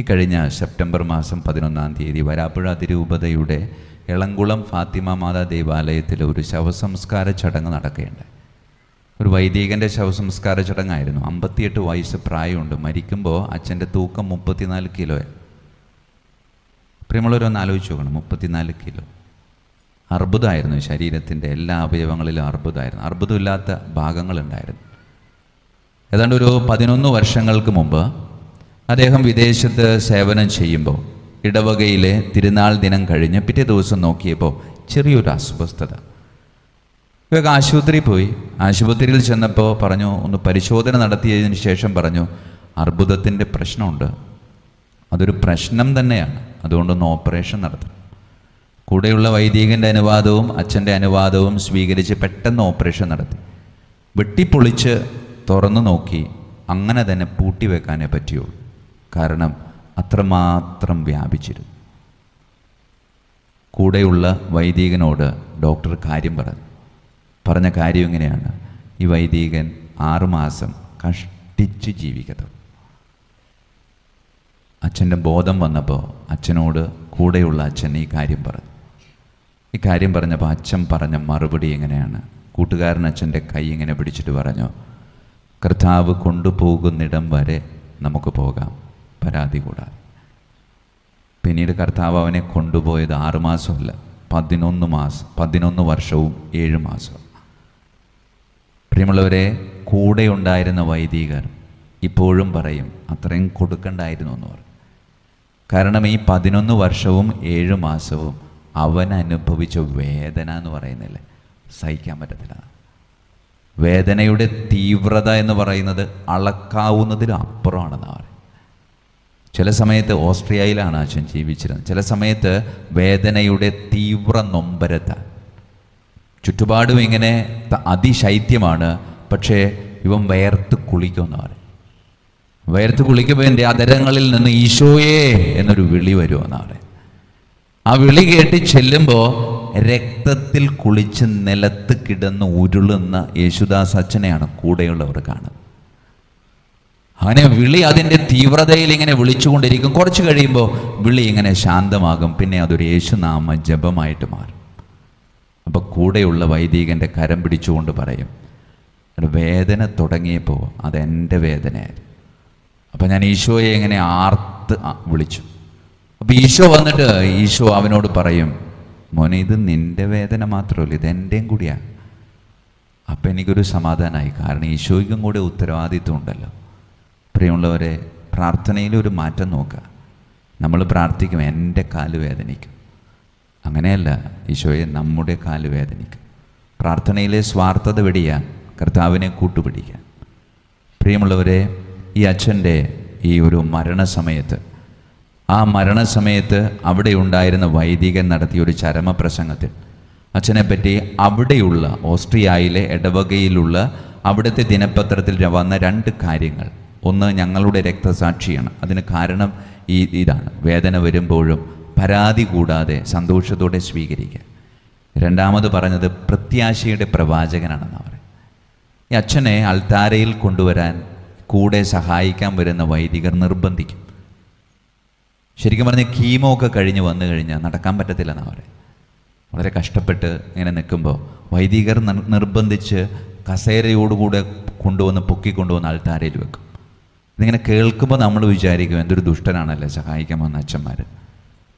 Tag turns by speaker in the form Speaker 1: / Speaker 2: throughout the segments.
Speaker 1: ഈ കഴിഞ്ഞ സെപ്റ്റംബർ മാസം പതിനൊന്നാം തീയതി വരാപ്പുഴ അതിരൂപതയുടെ എളങ്കുളം ഫാത്തിമ മാതാ ദേവാലയത്തിൽ ഒരു ശവസംസ്കാര ചടങ്ങ് നടക്കുകയുണ്ടായി. ഒരു വൈദികന്റെ ശവസംസ്കാര ചടങ്ങായിരുന്നു. അമ്പത്തിയെട്ട് വയസ്സ് പ്രായമുണ്ട്. മരിക്കുമ്പോൾ അച്ഛന്റെ തൂക്കം മുപ്പത്തിനാല് കിലോയാണ് പ്രിയമുള്ളവരൊന്ന് ആലോചിച്ച് നോക്കണം. മുപ്പത്തിനാല് കിലോ. അർബുദമായിരുന്നു ശരീരത്തിന്റെ എല്ലാ അവയവങ്ങളിലും അർബുദമായിരുന്നു അർബുദമില്ലാത്ത ഭാഗങ്ങളുണ്ടായിരുന്നു. ഏതാണ്ട് ഒരു പതിനൊന്ന് വർഷങ്ങൾക്ക് മുമ്പ് അദ്ദേഹം വിദേശത്ത് സേവനം ചെയ്യുമ്പോൾ ഇടവകയിലെ തിരുനാൾ ദിനം കഴിഞ്ഞ് പിറ്റേ ദിവസം നോക്കിയപ്പോൾ ചെറിയൊരു അസ്വസ്ഥത. ഇവർക്ക് ആശുപത്രിയിൽ പോയി. ആശുപത്രിയിൽ ചെന്നപ്പോൾ പറഞ്ഞു ഒന്ന് പരിശോധന നടത്തിയതിന് ശേഷം പറഞ്ഞു അർബുദത്തിന്റെ പ്രശ്നമുണ്ട്. അതൊരു പ്രശ്നം തന്നെയാണ്. അതുകൊണ്ടൊന്ന് ഓപ്പറേഷൻ നടത്തണം. കൂടെയുള്ള വൈദികന്റെ അനുവാദവും അച്ഛന്റെ അനുവാദവും സ്വീകരിച്ച് പെട്ടെന്ന് ഓപ്പറേഷൻ നടത്തി. വെട്ടിപ്പൊളിച്ച് തുറന്നു നോക്കി. അങ്ങനെ തന്നെ പൂട്ടി വെക്കാനേ പറ്റിയുള്ളൂ. കാരണം അത്രമാത്രം വ്യാപിച്ചിരുന്നു. കൂടെയുള്ള വൈദികനോട് ഡോക്ടർ കാര്യം പറഞ്ഞു. പറഞ്ഞ കാര്യം ഇങ്ങനെയാണ്. ഈ വൈദികൻ ആറുമാസം കഷ്ടിച്ച് ജീവിക്കത്തുള്ളൂ അച്ഛന്റെ ബോധം വന്നപ്പോൾ അച്ഛനോട് കൂടെയുള്ള അച്ഛൻ ഈ കാര്യം പറഞ്ഞു. ഈ കാര്യം പറഞ്ഞപ്പോൾ അച്ഛൻ പറഞ്ഞ മറുപടി എങ്ങനെയാണ്? കൂട്ടുകാരൻ അച്ഛന്റെ കൈ ഇങ്ങനെ പിടിച്ചിട്ട് പറഞ്ഞു കർത്താവ് കൊണ്ടുപോകുന്നിടം വരെ നമുക്ക് പോകാം. പരാതി കൂടാതെ. പിന്നീട് കർത്താവ് അവനെ കൊണ്ടുപോയത് ആറുമാസമല്ല പതിനൊന്ന് മാസം പതിനൊന്ന് വർഷവും ഏഴ് മാസവും. പ്രിയമുള്ളവരെ കൂടെ ഉണ്ടായിരുന്ന വൈദികർ ഇപ്പോഴും പറയും അത്രയും കൊടുക്കണ്ടായിരുന്നു എന്ന് പറയും. കാരണം ഈ പതിനൊന്ന് വർഷവും ഏഴ് മാസവും അവൻ അനുഭവിച്ച വേദന എന്ന് പറയുന്നില്ല. സഹിക്കാൻ പറ്റത്തില്ല. വേദനയുടെ തീവ്രത എന്ന് പറയുന്നത് അളക്കാവുന്നതിലും അപ്പുറമാണെന്നാണ് പറയും ചില സമയത്ത് ഓസ്ട്രിയയിലാണ് അച്ഛൻ ജീവിച്ചിരുന്നത്. ചില സമയത്ത് വേദനയുടെ തീവ്ര നൊമ്പരത. ചുറ്റുപാടും ഇങ്ങനെ അതിശൈത്യമാണ്. പക്ഷേ ഇവൻ വയർത്ത് കുളിക്കുമെന്ന് പറയും. വയർത്ത് കുളിക്കുമ്പോൾ എന്റെ അതരങ്ങളിൽ നിന്ന് ഈശോയേ എന്നൊരു വിളി വരുമെന്ന് പറയും. ആ വിളി കേട്ട് ചെല്ലുമ്പോൾ രക്തത്തിൽ കുളിച്ച് നിലത്ത് കിടന്ന് ഉരുളുന്ന യേശുദാസ് അച്ഛനെയാണ് കൂടെയുള്ളവർ കാണുന്നത്. അങ്ങനെ വിളി അതിന്റെ തീവ്രതയിൽ ഇങ്ങനെ വിളിച്ചുകൊണ്ടിരിക്കും. കുറച്ച് കഴിയുമ്പോൾ വിളി ഇങ്ങനെ ശാന്തമാകും. പിന്നെ അതൊരു യേശുനാമ ജപമായിട്ട് മാറും. അപ്പോൾ കൂടെയുള്ള വൈദികന്റെ കരം പിടിച്ചുകൊണ്ട് പറയും "എടാ, വേദന തുടങ്ങിയപ്പോൾ അതെന്റെ വേദനയായിരുന്നു. അപ്പം ഞാൻ ഈശോയെ ഇങ്ങനെ ആർത്ത് വിളിച്ചു. അപ്പം ഈശോ വന്നിട്ട് ഈശോ അവനോട് പറയും മോനെ ഇത് നിന്റെ വേദന മാത്രമല്ല ഇത് എന്റെയും കൂടിയാണ്. അപ്പം എനിക്കൊരു സമാധാനമായി. കാരണം ഈശോയ്ക്കും കൂടെ ഉത്തരവാദിത്വം ഉണ്ടല്ലോ. പ്രിയമുള്ളവരെ പ്രാർത്ഥനയിൽ ഒരു മാറ്റം നോക്കുക. നമ്മൾ പ്രാർത്ഥിക്കും എന്റെ കാൽ വേദനിക്കും. അങ്ങനെയല്ല ഈശോയെ നമ്മുടെ കാൽ വേദനിക്കും. പ്രാർത്ഥനയിലെ സ്വാർത്ഥത വെടിയാൻ കർത്താവിനെ കൂട്ടുപിടിക്കാൻ. പ്രിയമുള്ളവരെ ഈ അച്ഛന്റെ ഈ ഒരു മരണസമയത്ത് ആ മരണസമയത്ത് അവിടെ ഉണ്ടായിരുന്ന വൈദികൻ നടത്തിയ ഒരു ചരമപ്രസംഗത്തിൽ അച്ഛനെപ്പറ്റി അവിടെയുള്ള ഓസ്ട്രിയയിലെ ഇടവകയിലുള്ള അവിടുത്തെ ദിനപത്രത്തിൽ വന്ന രണ്ട് കാര്യങ്ങൾ. ഒന്ന് ഞങ്ങളുടെ രക്തസാക്ഷിയാണ്. അതിന് കാരണം ഈ ഇതാണ്. വേദന വരുമ്പോഴും പരാതി കൂടാതെ സന്തോഷത്തോടെ സ്വീകരിക്കുക. രണ്ടാമത് പറഞ്ഞത് പ്രത്യാശയുടെ പ്രവാചകനാണെന്ന് പറയും ഈ അച്ഛനെ അൾത്താരയിൽ കൊണ്ടുവരാൻ കൂടെ സഹായിക്കാൻ വരുന്ന വൈദികർ നിർബന്ധിക്കും. ശരിക്കും പറഞ്ഞ കീമോ ഒക്കെ കഴിഞ്ഞ് വന്നു കഴിഞ്ഞാൽ നടക്കാൻ പറ്റത്തില്ലെന്ന് പറയും വളരെ കഷ്ടപ്പെട്ട് ഇങ്ങനെ നിൽക്കുമ്പോൾ വൈദികർ നിർബന്ധിച്ച് കസേരയോടുകൂടെ കൊണ്ടുവന്ന് പൊക്കി കൊണ്ടുവന്ന് അൾത്താരയിൽ വെക്കും. ഇതിങ്ങനെ കേൾക്കുമ്പോൾ നമ്മൾ വിചാരിക്കും എന്തൊരു ദുഷ്ടനാണല്ലേ സഹായിക്കാൻ വന്ന അച്ഛന്മാർ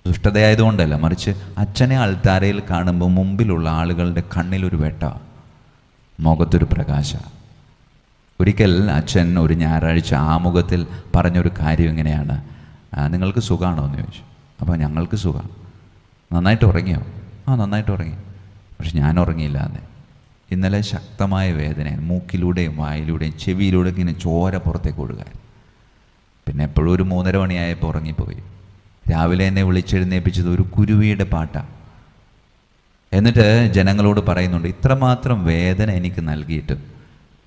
Speaker 1: ദുഷ്ടതയായതുകൊണ്ടല്ല മറിച്ച് അച്ഛനെ അൾത്താരയിൽ കാണുമ്പോൾ മുമ്പിലുള്ള ആളുകളുടെ കണ്ണിലൊരു വെട്ട മുഖത്തൊരു പ്രകാശ. ഒരിക്കൽ അച്ഛൻ ഒരു ഞായറാഴ്ച ആമുഖത്തിൽ പറഞ്ഞൊരു കാര്യം ഇങ്ങനെയാണ്. നിങ്ങൾക്ക് സുഖമാണോ എന്ന് ചോദിച്ചു. അപ്പോൾ ഞങ്ങൾക്ക് സുഖം. നന്നായിട്ട് ഉറങ്ങിയോ? ആ നന്നായിട്ട് ഉറങ്ങി. പക്ഷെ ഞാൻ ഉറങ്ങിയില്ല അന്ന് ഇന്നലെ ശക്തമായ വേദന മൂക്കിലൂടെയും വായിലൂടെയും ചെവിയിലൂടെയും ഇങ്ങനെ ചോര പുറത്തേക്ക് ഒഴുകാൻ. പിന്നെ എപ്പോഴും ഒരു മൂന്നര മണിയായപ്പോൾ ഉറങ്ങിപ്പോയി. രാവിലെ എന്നെ വിളിച്ചെഴുന്നേപ്പിച്ചത് ഒരു കുരുവിയുടെ പാട്ടാണ് എന്നിട്ട് ജനങ്ങളോട് പറയുന്നുണ്ട് ഇത്രമാത്രം വേദന എനിക്ക് നൽകിയിട്ട്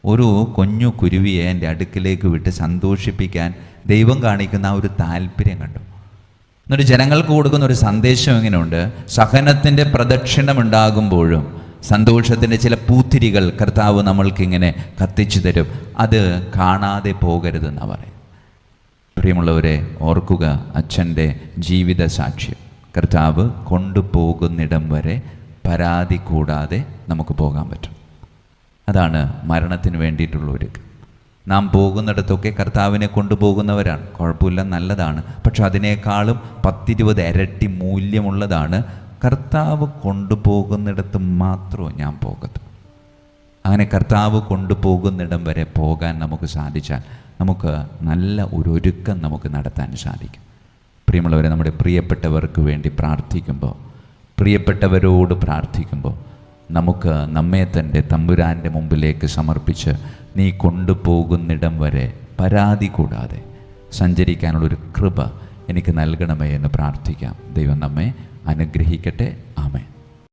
Speaker 1: ഒരു കൊഞ്ഞു കുരുവിയെ എന്റെ അടുക്കിലേക്ക് വിട്ട് സന്തോഷിപ്പിക്കാൻ ദൈവം കാണിക്കുന്ന ആ ഒരു താല്പര്യം കണ്ടു. എന്നിട്ട് ജനങ്ങൾക്ക് കൊടുക്കുന്ന ഒരു സന്ദേശം ഇങ്ങനെയുണ്ട് സഹനത്തിന്റെ പ്രദക്ഷിണമുണ്ടാകുമ്പോഴും സന്തോഷത്തിന്റെ ചില പൂത്തിരികൾ കർത്താവ് നമ്മൾക്കിങ്ങനെ കത്തിച്ചു തരും. അത് കാണാതെ പോകരുതെന്നാണ് പറയും പ്രിയമുള്ളവരെ ഓർക്കുക അച്ഛന്റെ ജീവിത സാക്ഷ്യം കർത്താവ് കൊണ്ടുപോകുന്നിടം വരെ പരാതി കൂടാതെ നമുക്ക് പോകാൻ പറ്റും. അതാണ് മരണത്തിന് വേണ്ടിയിട്ടുള്ള ഒരു നാം പോകുന്നിടത്തൊക്കെ കർത്താവിനെ കൊണ്ടുപോകുന്നവരാണ്. കുഴപ്പമില്ല നല്ലതാണ്. പക്ഷെ അതിനേക്കാളും പത്തിരുപത് ഇരട്ടി മൂല്യമുള്ളതാണ് കർത്താവ് കൊണ്ടുപോകുന്നിടത്ത് മാത്രമേ ഞാൻ പോകത്തു അങ്ങനെ കർത്താവ് കൊണ്ടുപോകുന്നിടം വരെ പോകാൻ നമുക്ക് സാധിച്ചാൽ നമുക്ക് നല്ല ഒരു ഒരുക്കം നമുക്ക് നടത്താൻ സാധിക്കും. പ്രിയമുള്ളവരെ നമ്മുടെ പ്രിയപ്പെട്ടവർക്ക് വേണ്ടി പ്രാർത്ഥിക്കുമ്പോൾ പ്രിയപ്പെട്ടവരോട് പ്രാർത്ഥിക്കുമ്പോൾ നമുക്ക് നമ്മെ തന്റെ തമ്പുരാന്റെ മുമ്പിലേക്ക് സമർപ്പിച്ച് നീ കൊണ്ടുപോകുന്നിടം വരെ പരാതി കൂടാതെ സഞ്ചരിക്കാനുള്ളൊരു കൃപ എനിക്ക് നൽകണമേ എന്ന് പ്രാർത്ഥിക്കാം. ദൈവം നമ്മെ അനുഗ്രഹിക്കട്ടെ. ആമേ